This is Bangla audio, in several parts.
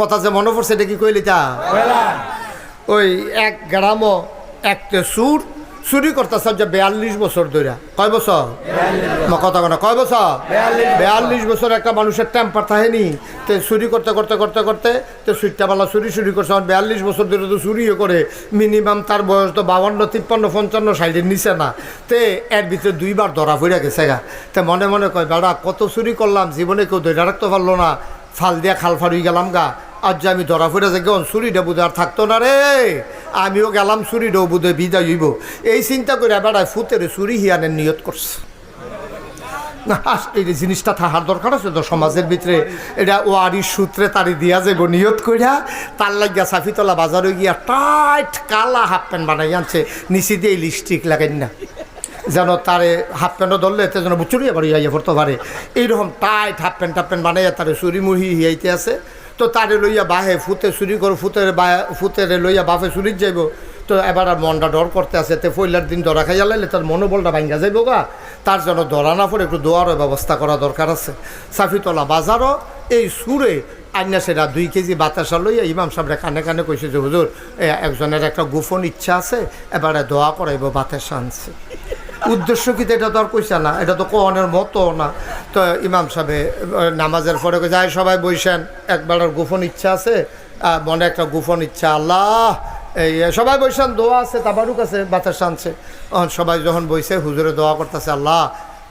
কথা যে মনে পড়ছে এটা কি কইলি তা ওই এক গ্রামও একটা সুর চুরি করতেছে যে বিয়াল্লিশ বছর ধরে কয় বছর? কথা কথা কয় বছর? বিয়াল্লিশ বছর। একটা মানুষের টেম্পার থাকেনি তো চুরি করতে করতে করতে করতে তো সুইটাবালা চুরি চুরি করছে। আর বিয়াল্লিশ বছর ধরে তো চুরিও করে। মিনিমাম তার বয়স তো বাউন্ন তিপ্পান্ন পঞ্চান্ন সাইডের নিচে না। তে এর ভিতরে দুইবার ধরা পড়ে গেছে গা। তে মনে মনে কয় বেড়া কত চুরি করলাম জীবনে কেউ ধরে রাখতে পারল না। ফাল দিয়া খাল ফাড়ুই গেলাম গা। আজ যে আমি ধরা পড়ে যাই, গন চুরিটা বুধ আর থাকতো না রে। আমিও গেলাম চুরিটাও বুধে বিদায় হইব। এই চিন্তা করে বেড়ায় ফুতের চুরি হিয়ানের নিয়ত করছে। না এই জিনিসটা থাকার দরকার আছে তো সমাজের ভিতরে, এটা ওয়ারির সূত্রে তারি দিয়া যাইব নিয়ত কইরা, তার লাগিয়া সাফিতলা বাজারে গিয়া টাইট কালা হাফ প্যান্ট বানাই আনছে, নিচে দিয়ে লিপস্টিক লাগাই না। যেন তারে হাফ প্যান্টও ধরলে এতে যেন চুরিয়া বাড়ি আইয়া পড়তে পারে। এইরকম tight half pant half pant বানাইয়া তারে চুরি মুহি হিয়াইতে আছে। তো তারে লইয়া বাহে ফুতে চুরি করে ফুতের বা ফুতেরে লইয়া বাফে চুরির যাইব। তো এবার আর মনটা ডর করতে আছে, তে পয়লার দিন ধরা খাইয়া লাইলে তার মনোবলটা ভাঙ্গা যাইব গা। তার জন্য ধরা না পড়ে একটু দোয়ারও ব্যবস্থা করা দরকার আছে। সাফিতলা বাজারও এই সুরে আইনা সেটা দুই কেজি বাতাসা লইয়া ইমাম সাহেবরা কানে কানে কইছে যে, হুজুর একজনের একটা গোপন ইচ্ছা আছে, এবারে দোয়া করাইব বাতাসা আনছে। উদ্দেশ্য কি এটা তো আর কইছে না এটা তো কোহনের মতো না। তো ইমাম সাহেব নামাজের পরে যায় সবাই বইসেন একবার গোপন ইচ্ছা আছে? মনে একটা গোপন ইচ্ছা আল্লাহ এই সবাই বৈশান দোয়া আছে তাবারুক আছে বাতাস আনছে সবাই যখন বইছে হুজুরে দোয়া করতেছে আল্লাহ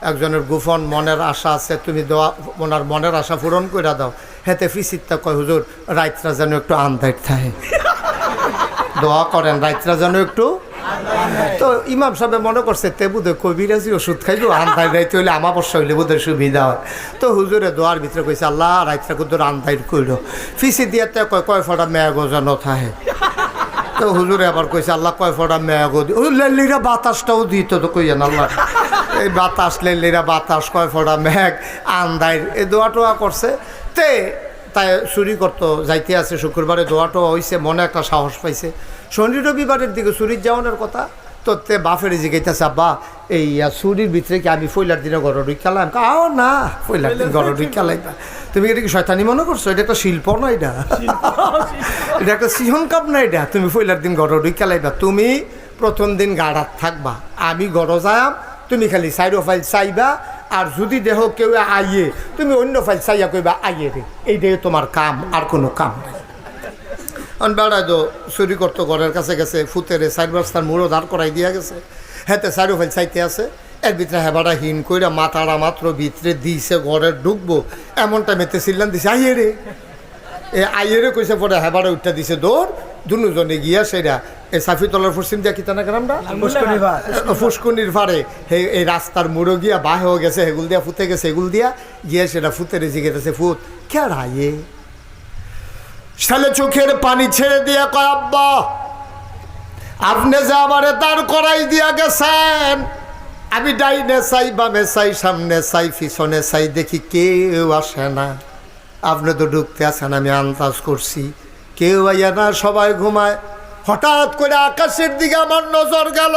একজনের গোপন মনের আশা আছে তুমি দোয়া ওনার মনের আশা পূরণ করে দাও। হেতে ফিসিত্তা কয় হুজুর রাইতরা যেন একটু আন্দাইট থাকে। দোয়া করেন রাইতরা যেন একটু তো ইমাম সাহেব মনে করছে, তে বুধে কবিরাজি ওষুধ খাইব আন্দাই রাইতে হইলে আমাবস্যা হইলে বোধহয় সুবিধা হয়। তো হুজুরে দোয়ার ভিতরে কইছে, আল্লাহ রাইতরা কুদুর আন্দাইট কইল ফিসি দিয়াতে কয় কয় ফটা মেয়া গজানো থাকে? তো হুজুরে আবার কইছে, আল্লাহ, কয় ফটা মেয়া ওই লেলিরা বাতাসটাও দিত তো কইয়েন আল্লাহ? এই বাতাস লেলিরা বাতাস, কয় ফটা মেঘ আন্দাইর এই দোয়া টোয়া করছে। তে তাই চুরি করতো, যাইতে আছে, শুক্রবারে দোয়া টোয়া হইছে, মনে একটা সাহস পাইছে। শনি রবিবারের দিকে চুরির যাওয়ানোর কথা। তো তে বাফের জিগাইতেছে আব্বা এই চুরির ভিতরে কি আমি ফইলার দিনে ঘর ঢুকালাম আও না ফইলার দিন ঘর ঢুকালাইবা তুমি এটা কি শয়তানি মনে করছ? এটা একটা শিল্প না এটা? এটা একটা সিহন কাপ না এটা? তুমি ফইলার দিন ঘর ঢুকালাইবা তুমি প্রথম দিন গাড়াত থাকবা। আমি গড় যাম তুমি খালি সাইডো ফাইল চাইবা আর যদি দেহ কেউ আইয়ে তুমি অন্য ফাইল চাইয়া কইবা আইয়ে রে এইটাই তোমার কাম আর কোনো কাম নাই। অন বেড়ায় তো চুরি করতো ঘরের কাছে গেছে ফুতেরে সাইড রাস্তার মুড়ো দাঁড় করাই দিয়া গেছে। হেতে সাইডো ফাইল চাইতে আছে। এর ভিতরে হেবাটা হিন কইরা মাথাটা মাত্র ভিতরে দিছে ঘরে ঢুকবো। এমন টাইমেতে সিল্লান দিছে আইয়ে রে। এ আইয়েরে কইছে পরে হেবাটা উঠটা দিছে দৌড়। দুজনে গিয়া সেটা এই সাফিতলার পশ্চিম দিয়া কিতানা গ্রামটা ফুসকুনির ফারে এই রাস্তার মুড়ো গিয়া বাহে হয়ে গেছে হেগুল দিয়া ফুতে গেছে হেগুল দিয়া গিয়ে সেটা ফুতেরে জিগেতেছে ফুত কে রায়ে শালে চোখের পানি ছেড়ে দিয়া কয়, আব্বা, আপনি যে আমারে দাঁড় করাই দিয়া গেছেন, আমি ডাইনে চাই, বামে চাই, সামনে চাই, পিছনে চাই, দেখি কেউ আসে না। আপনি তো ঢুকতে আসেন আমি আন্দাজ করছি। কেউ আইয়া না, সবাই ঘুমায়। হঠাৎ করে আকাশের দিকে আমার নজর গেল।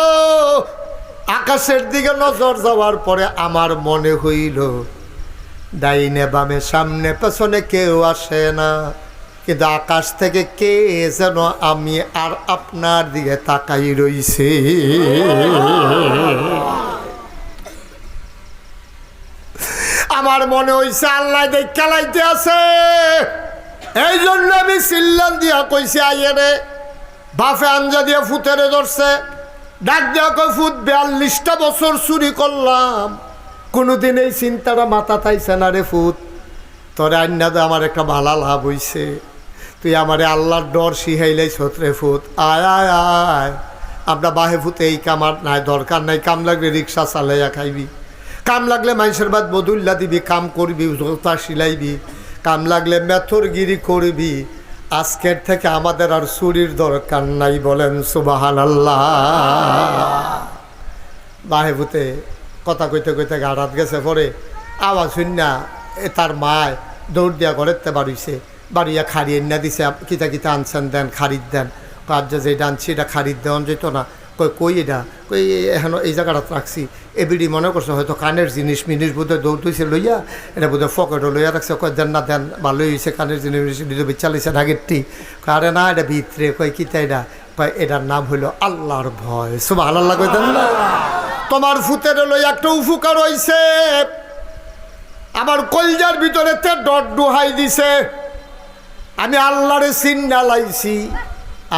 আকাশের দিকে নজর যাওয়ার পরে আমার মনে হইল, ডাইনে বামে সামনে পেছনে কেউ আসে না। কিন্তু আকাশ থেকে কে যেন আমি আর আপনার দিকে তাকাই রইছে? আমার মনে হইছে আল্লাহ খেলাইতে আছে। এই জন্য আমি সিল্লান দিয়া কইছি, আইয়ে রে বাফে আঞ্জা দিয়ে ফুতেরে ধরছে। ডাক দিয়া কই ফুট বিয়াল্লিশটা বছর চুরি করলাম। কোনোদিন এই চিন্তাটা মাথা তাইছে না রে ফুট তোরে আন্যাদে আমার একটা ভালা লাভ হইছে। তুই আমারে আল্লাহর ডর শিহাইলাই ছত্রে ফুট আয় আয় আয়। আমরা বাহে ফুতে এই কামার নাই, দরকার নাই। কাম লাগলে রিক্সা চালাইয়া খাইবি। কাম লাগলে মানুষের বাদ বদুল্লা দিবি, কাম করবি, জোতা সিলাইবি। কাম লাগলে মেথরগিরি করবি। আজকের থেকে আমাদের আর চুরির দরকার নাই বলেন সুবাহান আল্লাহ বাহে ভূতে কথা কইতে কইতে গাড়াত গেছে পরে। আওয়াজ শুননা এ তার মায় দৌড় দিয়া ঘরেতে বাড়িছে। বাড়িয়া খাড়িয়ে না দিছে কিতা কিতা আনছেন দেন খারিদ দেন। কাজ যে যেটা আনছি এটা খারিদ দেওয়া যেত না। কই কই এটা? কই এখন এই জায়গাটা রাখছি। এবিডি মনে করছে হয়তো কানের জিনিস, মিনিস বোধহয় দৌড় হয়েছে লইয়া, এটা বোধহয় ফকেটও লইয়া রাখছে। কয়, দেন না, দেন, ভালোই হয়েছে কানের জিনিস বিচালিছে ঢাকেরটি কারে না, এটা ভিতরে, কয় কি তাই না কয়, এটার নাম হইল আল্লাহর ভয়। সব আল্লাহ কই দেন না। তোমার ফুতের লই একটা উপকার হইছে। আমার কলজার ভিতরে তে ডট ডুহাই দিছে। আমি আল্লাহরে চিন্না লাইছি,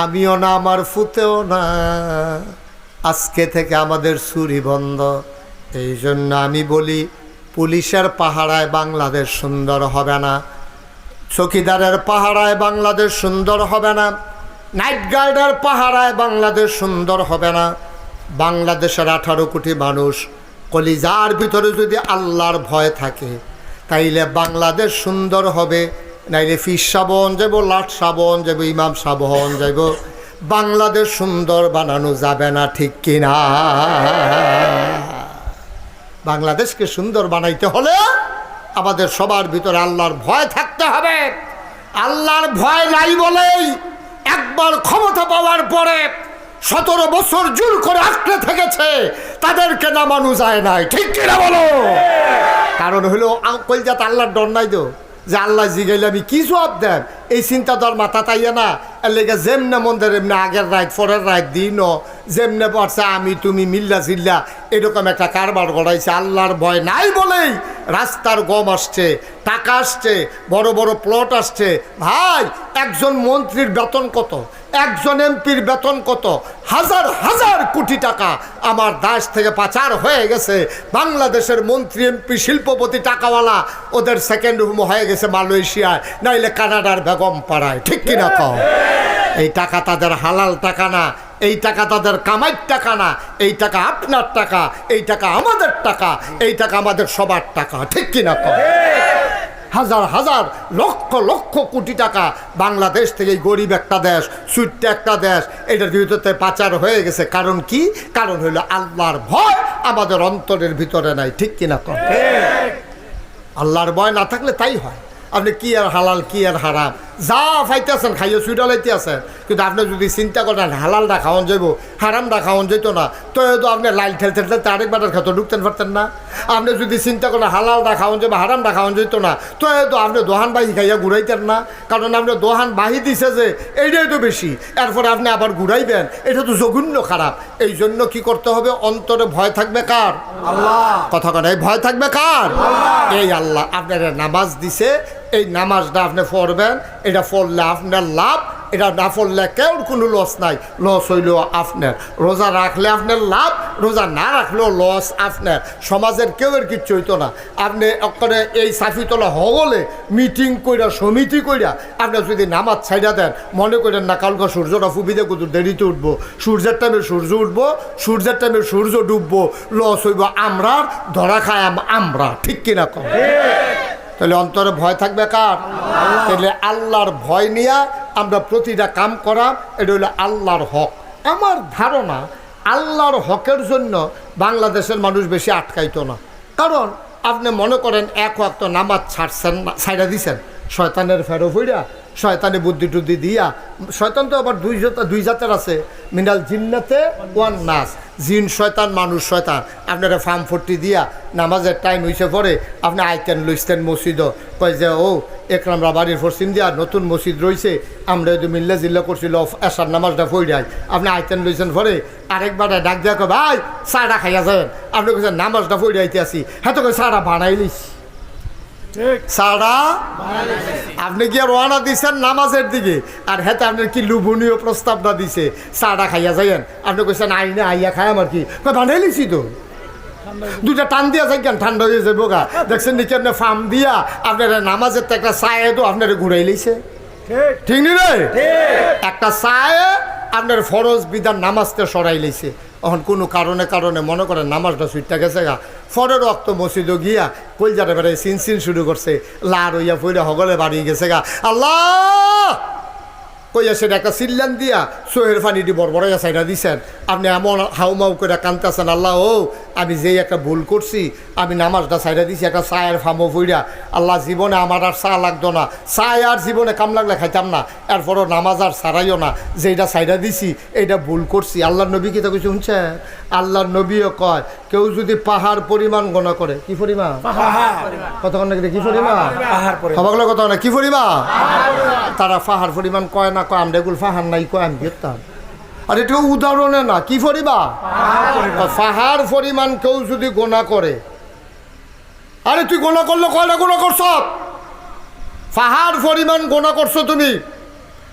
আমিও না, আমার ফুতেও না। আজকে থেকে আমাদের চুরি বন্ধ। এই জন্য আমি বলি, পুলিশের পাহারায় বাংলাদেশ সুন্দর হবে না। চকিদারের পাহারায় বাংলাদেশ সুন্দর হবে না। নাইট গার্ডের পাহারায় বাংলাদেশ সুন্দর হবে না। বাংলাদেশের আঠারো কোটি মানুষ কলিজার ভিতরে যদি আল্লাহর ভয় থাকে, তাইলে বাংলাদেশ সুন্দর হবে। নাইলে ফিস সাবন যাব লাট সাবন যাব ইমাম সাবন যাব বাংলাদেশ সুন্দর বানানো যাবে না, ঠিক কিনা? বাংলাদেশকে সুন্দর বানাইতে হলে আমাদের সবার ভিতরে আল্লাহর ভয় থাকতে হবে। আল্লাহর ভয় নাই বলেই একবার ক্ষমতা পাওয়ার পরে সতেরো বছর জুল করে আঁকড়ে থেকেছে, তাদেরকে নামানো যায় নাই, ঠিক কিনা বলো? কারণ হলো কলজাত আল্লাহর ডর নাই তো? যে আল্লাহ জিগাইলে আমি কি জবাব দেন এই চিন্তা তোর মাথা তাইয়া না। এর লেগে যেমনে মন্দির এমনি আগের রাত পরের রাত ন যেমনে পড়ছে আমি তুমি মিল্লা জিল্লা। এরকম একটা কারবার গড়াইছে। আল্লাহর ভয় নাই বলেই রাস্তার গম আসছে, টাকা আসছে, বড় বড় প্লট আসছে। ভাই, একজন মন্ত্রীর বেতন কত? একজন এমপির বেতন কত? হাজার হাজার কোটি টাকা। আমার দাস থেকে পাচার হয়ে গেছে। বাংলাদেশের মন্ত্রী, এমপি, শিল্পপতি, টাকাওয়ালা, ওদের সেকেন্ড হোম হয়ে গেছে মালয়েশিয়ায়। নাইলে কানাডার বেগম পাড়ায়। ঠিক কিনা কও? এই টাকা তাদের হালাল টাকা না। এই টাকা তাদের কামাইর টাকা না। এই টাকা আপনার টাকা। এই টাকা আমাদের টাকা। এই টাকা আমাদের সবার টাকা। ঠিক কিনা কও? হাজার হাজার লক্ষ লক্ষ কোটি টাকা বাংলাদেশ থেকে গরিব একটা দেশ সুইট্ট একটা দেশ এটার ভিতরে পাচার হয়ে গেছে। কারণ কি? কারণ হলো আল্লাহর ভয় আমাদের অন্তরের ভিতরে নাই। ঠিক কিনা কর আল্লাহর ভয় না থাকলে তাই হয়। আপনি কি আর হালাল কি আর হারাম? যা ফাইতেছেন খাইয়ে সুইডালাইতে আছে। কিন্তু আপনি যদি চিন্তা করেন হালালটা খাওয়ান যাইব হারামটা খাওয়ান যেত না তো হয়তো আপনি লাইল ঠেলতে ঠেলতে আরেকবার খেতে ঢুকতেন পারতেন না। আপনি যদি চিন্তা করেন হালালটা খাওয়ান যাব হারামটা খাওয়ান যেত না তো হয়তো আপনি দোহান বাহি খাইয়া ঘুরাইতেন না। কারণ আপনি দোহান বাহি দিছে যে এইটাই তো বেশি। এরপরে আপনি আবার ঘুরাইবেন এটা তো জঘন্য খারাপ। এই জন্য কি করতে হবে? অন্তরে ভয় থাকবে কার? আল্লাহ। কথা কথা এই ভয় থাকবে কার? এই আল্লাহ আপনার নামাজ দিছে এই নামাজটা আপনি পড়বেন, এটা পড়লে আপনার লাভ, এটা না পড়লে কেউ কোনো লস নাই, লস হইলেও আপনার। রোজা রাখলে আপনার লাভ, রোজা না রাখলেও লস আপনার। সমাজের কেউ এর কিচ্ছু হইতো না। আপনি করে এই সাফিতলা হগলে মিটিং কইরা, সমিতি কইরা আপনি যদি নামাজ ছাইড়া দেন, মনে করেন না, কালকে সূর্যটা ফুবিদে কত দেরিতে উঠবো। সূর্যের টাইমে সূর্য উঠবো, সূর্যের টাইমে সূর্য ডুববো, লস হইব আমরা ধরা খায় আমরা ঠিক কিনা কম তাহলে অন্তরে ভয় থাকবে কার? তাহলে আল্লাহর ভয় নিয়ে আমরা প্রতিটা কাম করা এটা হলো আল্লাহর হক। আমার ধারণা আল্লাহর হকের জন্য বাংলাদেশের মানুষ বেশি আটকাইতো না। কারণ আপনি মনে করেন এক ওয়াক্ত নামাজ ছাড়ছেন না ছাইড়া দিছেন। শয়তানের ফেরো ফইরা শয়তানে বুদ্ধি টুদ্ধি দিয়া, শয়তান তো আবার দুই দুই জাতের আছে। মিনাল জিন্নাতে ওয়ান নাস। জিন শয়তান, মানুষ শয়তান। আপনারা ফার্ম ফোরটি দিয়া নামাজের টাইম হইছে পরে আপনি আইতেন লইতেন মসজিদ। কয় যে, ও, একরামরা বাড়ির পশ্চিম দিয়া নতুন মসজিদ রয়েছে আমরা যদি মিল্লা জিল্লা করছিল এসার নামাজটা ফইরাই আপনি আইতেন, লইছেন পরে আরেকবার ডাক দিয়া কয়, ভাই চাটা খাইয়া যাবেন আপনি কেছেন নামাজটা ফইরাইতে আসি। হ্যাঁ তো চাটা বানাই লিস সারা আপনি কি রওনা দিচ্ছেন নামাজের দিকে? আর হেতে আপনার কি লুবনীয় প্রস্তাবটা দিছে? চাটা খাইয়া যাইয়েন। আপনি কইছেন আই না আইয়া খাই আমার কি? বানাই লিছি তো। দুটা টান দিয়া যাই কেন ঠান্ডা হয়ে যাব গা। দেখছেন নাকি আপনি ফার্ম দিয়া আপনার নামাজের তো একটা চায়ে তো আপনার ঘুরাই লিছে ঠিক। নি রে? একটা চায়ে আপনার ফরজ বিধান নামাজতে সরাই লইছে। এখন কোনো কারণে কারণে মনে করেন নামাজটা সুইটটা গেছে গা। ফরের রক্ত মসজিদও গিয়া কলজাটা বেড়ে সিন সিন শুরু করছে, লার হইয়া ফইরা হগলে বাড়ি গেছে গা। আল্লাহ! কইয়া সেটা একটা সিল্লান দিয়া সোহের ফানিটি বড়বড়াইয়া সাইডা দিছেন। আপনি এমন হাউমাউ করে কানতেছেন আল্লাহ ও আমি যেই একটা ভুল করছি আমি নামাজটা সাইডা দিছি একটা চায়ের ফামো ফুইরা আল্লাহ জীবনে আমার আর চা লাগতো না। চায় আর জীবনে কাম লাগলে খাইতাম না। এরপরও নামাজ আর সারাইও না। যেটা সাইডা দিছি এইটা ভুল করছি। আল্লাহর নবী কি তো কিছু শুনছে? আল্লাহর নবীও কয় কেউ যদি পাহাড় পরিমাণ গণনা করে কি পরিমাণ? কতক্ষণ নাকি কি পরিমাণ? পাহাড় কথা না কি পরিমাণ। তারা পাহাড় পরিমাণ কয় না কয় আমরা এগুলো পাহাড় নাই কয় আমি দেখতাম আর এটা উদাহরণে না কি পরিমাণ। পাহাড় পরিমাণ কেউ যদি গোনা করে আরে তুই গোনা করলে কয়টা গোনা করছ? পাহাড় পরিমাণ গোনা করছ তুমি?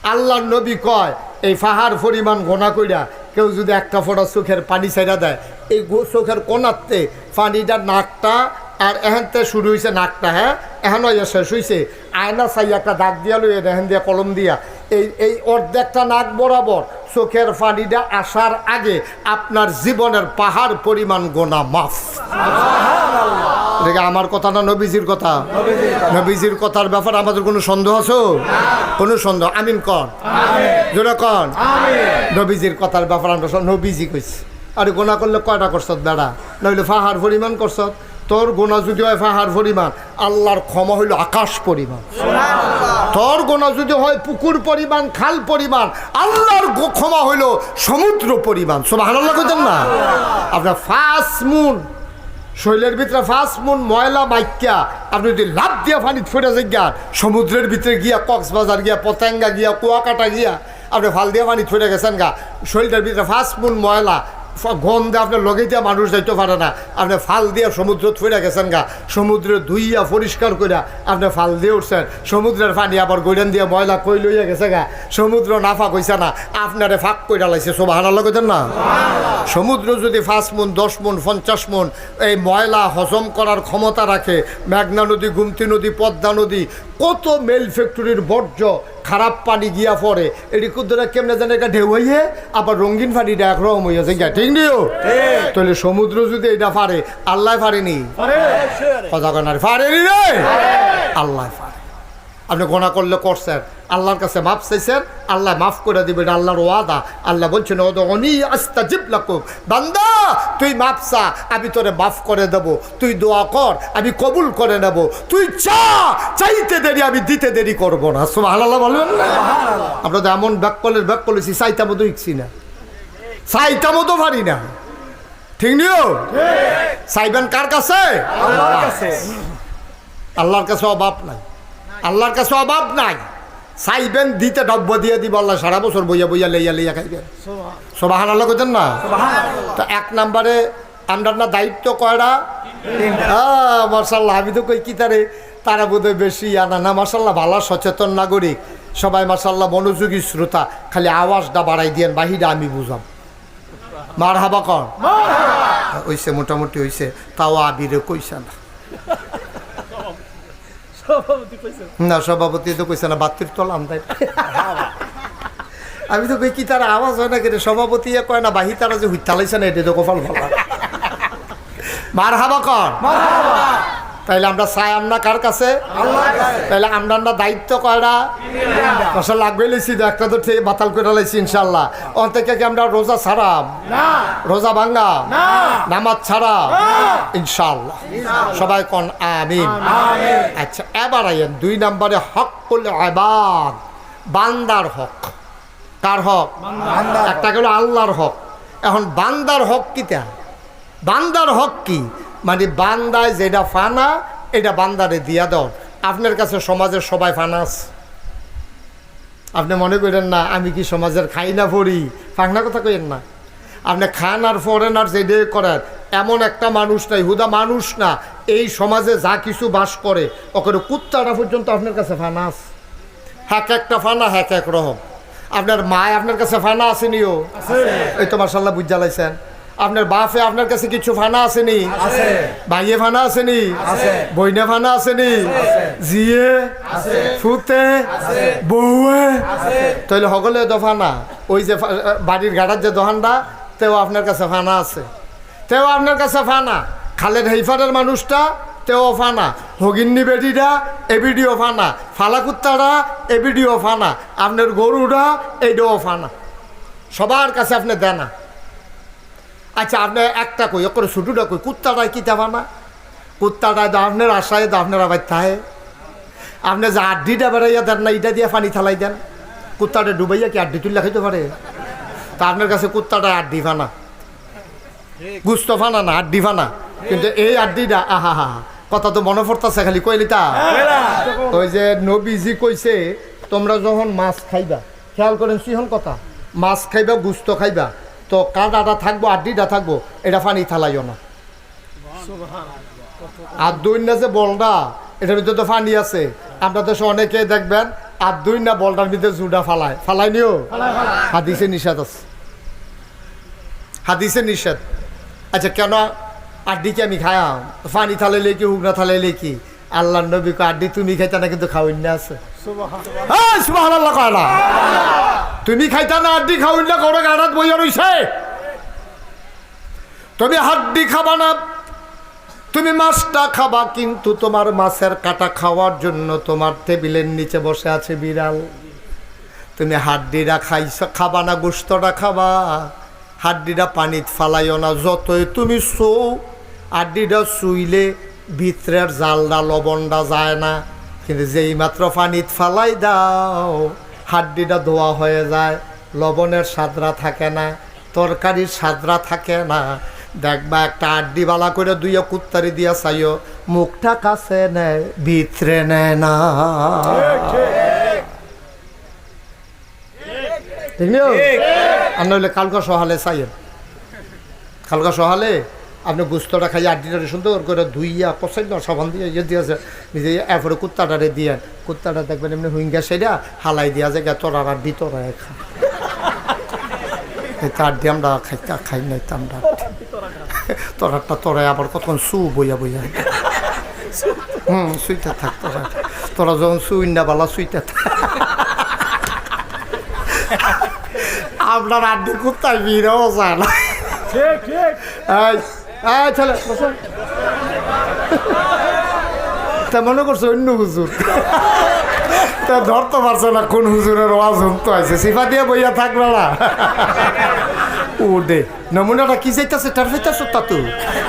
আল্লাহ নবী কয় এই পাহাড় পরিমাণ গোনা কইরা কেউ যদি একটা ফোঁটা চোখের পানি ছেড়া দেয় এই চোখের কোনাতে পানিটা নাকটা আর এহেনতে শুরু হয়েছে নাকটা হ্যাঁ? এহেন ইয়ে শেষ হয়েছে আয়না চাই একটা দাগ দিয়া লই এহেন দিয়া কলম দিয়া। এই এই অর্ধেকটা নাক বরাবর চোখের পানিটা আসার আগে আপনার জীবনের পাহাড় পরিমাণ গোনা মাফ। দেখে আমার কথা না নবীজির কথা? নবীজির কথার ব্যাপারে আমাদের কোনো সন্দেহ আছো? কোনো সন্দেহ? আমিন কন। জোরে কন। নবীজির কথার ব্যাপারে আমরা নবীজি কইছি। আরে গোনা করলে কয়টা করছত বেড়া? নইলে ফাহার পরিমাণ করছত। তোর গোনা যদি হয় ফাহার পরিমাণ আল্লাহর ক্ষমা হইল আকাশ পরিমাণ। তোর গোনা যদি হয় পুকুর পরিমাণ খাল পরিমাণ আল্লাহর ক্ষমা হইল সমুদ্র পরিমাণ। সব আল্লাহ কইতেন না? আপনার ফার্স্ট মুন শৈলের ভিতরে ফার্স্ট মুন ময়লা মাইক্যা আপনি যদি লাভ দিয়া ফানি ফেটে যান সমুদ্রের ভিতরে গিয়া কক্সবাজার গিয়া পতেঙ্গা গিয়া কুয়াকাটা গিয়া আপনি ফাল দিয়া পানি ফেটে গেছেন গা শৈলটার ভিতরে ফার্স্ট মুন ময়লা ফ- গন্ধে আপনার লগে দিয়া মানুষ যাইতে পারে না। আপনি ফাল দিয়া সমুদ্র ফেরে গেছেন গা। সমুদ্রে ধুইয়া পরিষ্কার কইরা আপনি ফাল দিয়ে উঠছেন। সমুদ্রের পানি আবার গৈরান দিয়া ময়লা কই লইয়া গেছে গা। সমুদ্র নাফা কইছে না, আপনারে ফাঁক কইরা লাইছে। সব হানা লগেছেন না? সমুদ্র যদি পাঁচ মন, দশ মন, পঞ্চাশ মন এই ময়লা হজম করার ক্ষমতা রাখে, মেঘনা নদী, গুমতি নদী, পদ্মা নদী, কত মেল ফ্যাক্টরির বর্জ্য খারাপ পানি গিয়া পরে এটি কুদ্দরা কেমনে জানে এটা ঢেউ হইয়ে? আবার রঙিন পানিটা একরকম হইয়াছে গিয়া ঠিক নিও তাহলে সমুদ্র যদি এটা ফারে আল্লাহ ফারেনি কথা কেন ফারেনি রে আল্লাহ পারে আপনি গোনা করলে করছেন আল্লাহর কাছে মাফ চাইছেন আল্লাহ মাফ করে দিবেন আল্লাহর ওয়াদা। আল্লাহ বলছেন ও তো অনি আস্তা জিপ লাকুম। বান্দা তুই মাফ চা আমি তোরে মাফ করে দেব। তুই দোয়া কর আমি কবুল করে নেব। তুই চা চাইতে দেরি আমি দিতে দেরি করব না। সব আল্লাহ বলবেন না আমরা তো এমন ব্যাক কলের ব্যাক কলেছি চাইতা মতো ইচ্ছি না। চাইতা মতো পারি না। ঠিক নিও চাইবেন কার কাছে? আল্লাহর কাছে। আল্লাহর কাছে অভাব নাই। আল্লাহর কাছে অভাব নাই। চাইবেন দিতে ডব্য দিয়ে দিব আল্লাহ সারা বছর বইয়া বইয়া লইয়া লইয়া খাইবেন। সবাহান আল্লাহ করতেন না? তো এক নম্বরে আমরা না দায়িত্ব হ্যাঁ মার্শাল্লাহ আমি তো কই কি তারে? তারা বোধহয় বেশি আনা না মার্শাল্লাহ ভালো সচেতন নাগরিক। সবাই মার্শাল্লাহ মনোযোগী শ্রোতা খালি আওয়াজটা বাড়াই দিয়েন বাহিরা আমি বুঝাম। মার হাবা কর হইছে মোটামুটি হইছে। তাও আবিরে কইছে না। না সভাপতি তো কইছে না বাতির তল আমদাই আমি তো কই কি তার আওয়াজ হয় না কেটে সভাপতি কয় না বাহি তারা যে হুইতালাইছে না এটা তো কপাল ভালো। মার হাবা কর তাইলে আমরা চাই আমরা কার কাছে? তাইলে আমরা আমরা দায়িত্ব কয়টা আসলে লাগবে লিছি একটা তো ঠিক বাতাল করে লাইছি ইনশাল্লাহ ওর থেকে কি আমরা রোজা ছাড়াম? রোজা ভাঙ্গা নামাজ ছাড়া ইনশাল্লাহ সবাই কন আমিন। আচ্ছা এবার আইয়েন দুই নম্বরে হক করলে আবাদ বান্দার হক। কার হক? একটা গেল আল্লাহর হক। এখন বান্দার হক কিটা? বান্দার হক কি? মানে বান্দায় যেটা ফানা এটা বান্দারে দিয়া দাও। আপনার কাছে সমাজের সবাই ফানাস আপনি মনে করেন না আমি কি সমাজের খাই না পড়ি? ফাংনা কথা কইেন না। আপনি খান আর ফরেন আর যেটাই করেন এমন একটা মানুষ নাই হুদা মানুষ না এই সমাজে যা কিছু বাস করে ওখানে কুত্তাটা পর্যন্ত আপনার কাছে ফানা আছে। হ্যাক একটা ফানা হ্যাক এক রকম। আপনার মায় আপনার কাছে ফানা আসেনিও এই তো মার্শাল্লাহ বুঝ জ্বালাইছেন আপনার বাপে আপনার কাছে কিছু ফানা আসেনি। ভাইয়ে ফানা আসেনি। বইনে ফানা আসেনি? জিয়ে ফুতে? বউয়ে? তাহলে সকলে তো ফানা। ওই যে বাড়ির গাড়ার যে দোকানটা তেও আপনার কাছে ফানা আছে। তেও আপনার কাছে ফানা। খালের হেইফারের মানুষটা তেও ফানা। হগিন্নি বেটিটা এ ভিডিও ফানা। ফালা কুত্তাটা এ ভিডিও ফানা। আপনার গরুটা এইটাও ফানা। সবার কাছে আপনি দেনা। আচ্ছা আপনি একটা কই করে ছুটুটা কই কুত্তাটায় কিতা ফানা কুত্তাটায় তো আপনার আশায় আপনার আবার থাহে আপনি যে আড্ডিটা বেড়াইয়া দেন না, ইটা দিয়ে পানি থালাই দেন। কুত্তাটা ডুবাইয়া কি আড্ডি তুললে খাইতে পারে? তা আপনার কাছে কুত্তাটা আড্ডি ফানা। গুস্ত ফানা না, আড্ডি ফানা। কিন্তু এই আড্ডিটা, আহা, হা কথা তো মনে পড়তেছে খালি, কইলি তা? ওই যে নবীজি কইছে, তোমরা যখন মাছ খাইবা, খেয়াল করেন সিহন কথা, মাছ খাইবা, গুস্ত খাইবা তো কাদাটা থাকব আড্ডিটা থাকব, এটা পানি থালাইও না। আর দুই না যে বলটা এটার ভিতরে তো পানি আছে। আপনার দেশে অনেকে দেখবেন, আর দুই না বলটার ভিতরে জুডা ফালায়। ফালাই নিও? হাদিসে নিষেধ আছে। হাদিসে নিষেধ। আচ্ছা কেন? আড্ডিকে আমি খায়াম পানি থালাইলে কি উগনা থালাইলে কি? আল্লাহ নবী আড্ডি তুমি খাইতা না, কিন্তু খাওয়াই না আছে। তুমি খাইতা না আড্ডি খাওয়াই না করে গাড়াত বইয়া রইছে। তুমি হাড্ডি খাবা না, তুমি মাছটা খাবা, কিন্তু তোমার মাছের কাটা খাওয়ার জন্য তোমার টেবিলের নিচে বসে আছে বিড়াল। তুমি হাড্ডিটা খাইছ, খাবা না গোস্তটা খাবা। হাড্ডিটা পানিত ফালাইও না, যতই তুমি শো, হাড্ডিটা শুইলে ভিতরের জালটা লবণটা যায় না। কিন্তু যেই মাত্র পানিত ফালাই দাও হাড্ডিটা ধোয়া হয়ে যায় লবণের সাদরা থাকে না তরকারির সাদরা থাকে না। দেখবা একটা আড্ডি বালা করে দুইয়া কুত্তারি দিয়া চাইও মুখটা কাছে নেয় ভিতরে নেয় না। ঠিক আর নইলে কালকা সহালে চাইয়েন কালকা সহালে আপনি গুস্তটা খাই আড্ডিটা সুন্দর করে ধুইয়া পছন্দ সাবান দিয়ে ইয়ে দিয়েছে নিজে এরপরে কুত্তাটারে দিয়ে কুত্তাটা দেখবেন এমনি হুইঙ্গা সেটা হালাই দিয়া যায় তোরা আড্ডি তোরা খা তার দিয়ে আমরা খাইতে খাই নাই তো আমরা। তোরাটা তোরাই আবার কতক্ষণ সু বইয়া বইয়া। হুম সুইটা থাক তোরা। তোরা যখন সুইন্ডা বালা সুইটা থাক। আপনার আড্ডি কুত্তায় বিড়েও যায় না। ঠিক ঠিক। ছেলে বসো। তা মনে করছ অন্য হুজুর? তা ধরতে পারছ না কোন হুজুরের ওয়াজ হুমতো আছে সিফা দিয়ে বইয়া থাকবে না। ও দে নমুনাটা কি চাইতেছে? তার চাইতেছ তা তো।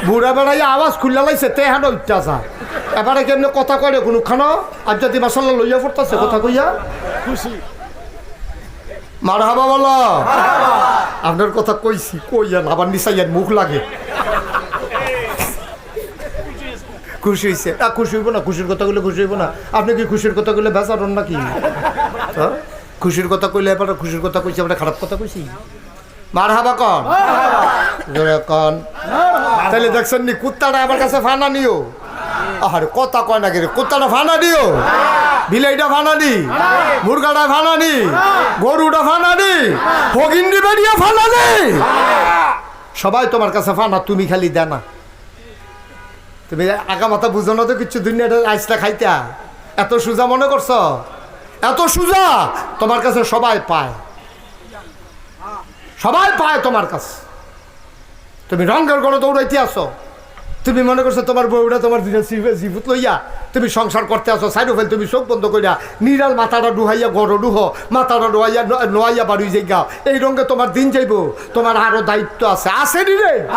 বুড়া বেড়াই আওয়াজ খুললা লাইছে তে হানো ইচ্ছা এবারে কেমনে কথা কয় কোনো খানো আর যদি মাসাল্লাহ লইয়া পড়তেছে কথা কইয়া? খুশি। মার হাবা বলো। আপনার কথা কইছি কইয়ান আবার নিচাইয়ান মুখ লাগে। খুশি হয়েছে না, খুশি হইব না, খুশির কথা কইলে খুশি হইব না। আপনি কি খুশির কথা কইলে বেচারন নাকি? হ্যাঁ? খুশির কথা কইলে এবার খুশির কথা কইছি, আমরা খারাপ কথা কইছি? মার হাবা কন কন। তাহলে দেখছেন নি, কুত্তাটা আমার কাছে ফানা নিও। আরে কথা কয় না রে? কুত্তাটা ফানা দিও বিলাইটা ফানা দি মুরগাটা ফানা দি গরুটা ফানা দি হগিন্দি বেরিয়ে ফানা দি সবাই তোমার কাছে ফানা, তুমি খালি দেনা। তুমি আগা মাথা বুঝো না তো কিচ্ছু দুনিয়াটা আইসটা খাইতা। এত সুজা মনে করছ? এত সুজা? তোমার কাছে সবাই পায়। সবাই পায় তোমার কাছে। তুমি রঙের গড়ে দৌড়াইতে আসো তুমি মনে করছ তোমার বউটা তোমার দিনে জিভুত লইয়া তুমি সংসার করতে আসো সাইড ফেল তুমি চোখ বন্ধ করিয়া নিরাল মাথাটা ডুহাইয়া গড় ডুহ মাথাটা ডুহাইয়া ন- নোয়াইয়া বাড়ি যাই গাও এই রঙে তোমার দিন যাইব। তোমার আরও দায়িত্ব আছে। আছে রে?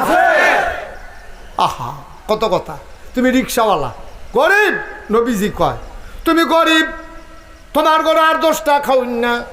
আহা। কত কথা? তুমি রিক্সাওয়ালা। গরিব, নবীজি কয়। তুমি গরিব, তোমার ঘরে আর দোষটা খাউন না।